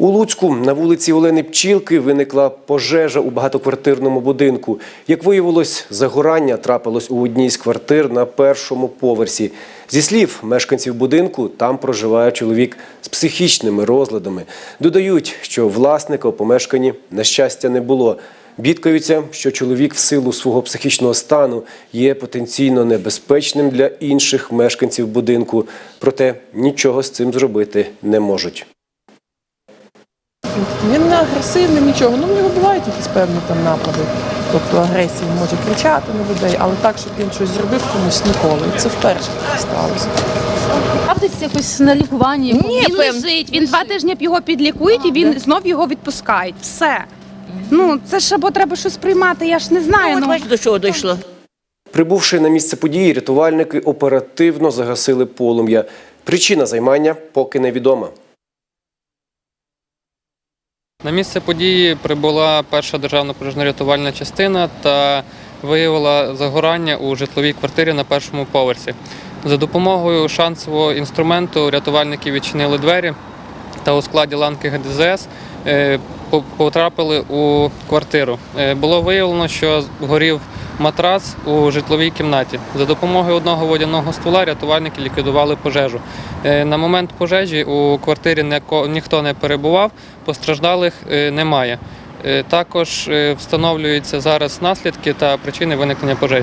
У Луцьку на вулиці Олени Пчілки виникла пожежа у багатоквартирному будинку. Як виявилось, загорання трапилось у одній з квартир на першому поверсі. Зі слів мешканців будинку, там проживає чоловік з психічними розладами. Додають, що власника у помешканні на щастя не було. Бідкаються, що чоловік в силу свого психічного стану є потенційно небезпечним для інших мешканців будинку, проте нічого з цим зробити не можуть. Він не агресивний, нічого. Ну, в нього бувають якісь певні там напади. Тобто агресії він може кричати на людей, але так, щоб він щось зробив комусь ніколи. І це вперше сталося. Правдиться якось на лікуванні. Ні, він певно. лежить, він два тижні його підлікують і він знов його відпускають. Все. Ну, це ж або треба щось приймати, я ж не знаю. Ну, бачите, до чого дійшло. Прибувши на місце події, рятувальники оперативно загасили полум'я. Причина займання поки невідома. На місце події прибула перша державна пожежно-рятувальна частина та виявила загорання у житловій квартирі на першому поверсі. За допомогою шансового інструменту рятувальники відчинили двері та у складі ланки ГДЗС потрапили у квартиру. Е, Було виявлено, що горів матрац у житловій кімнаті. За допомогою одного водяного ствола рятувальники ліквідували пожежу. Е, На момент пожежі у квартирі ніхто не перебував, постраждалих е, немає. Е, Також е, встановлюються зараз наслідки та причини виникнення пожежі.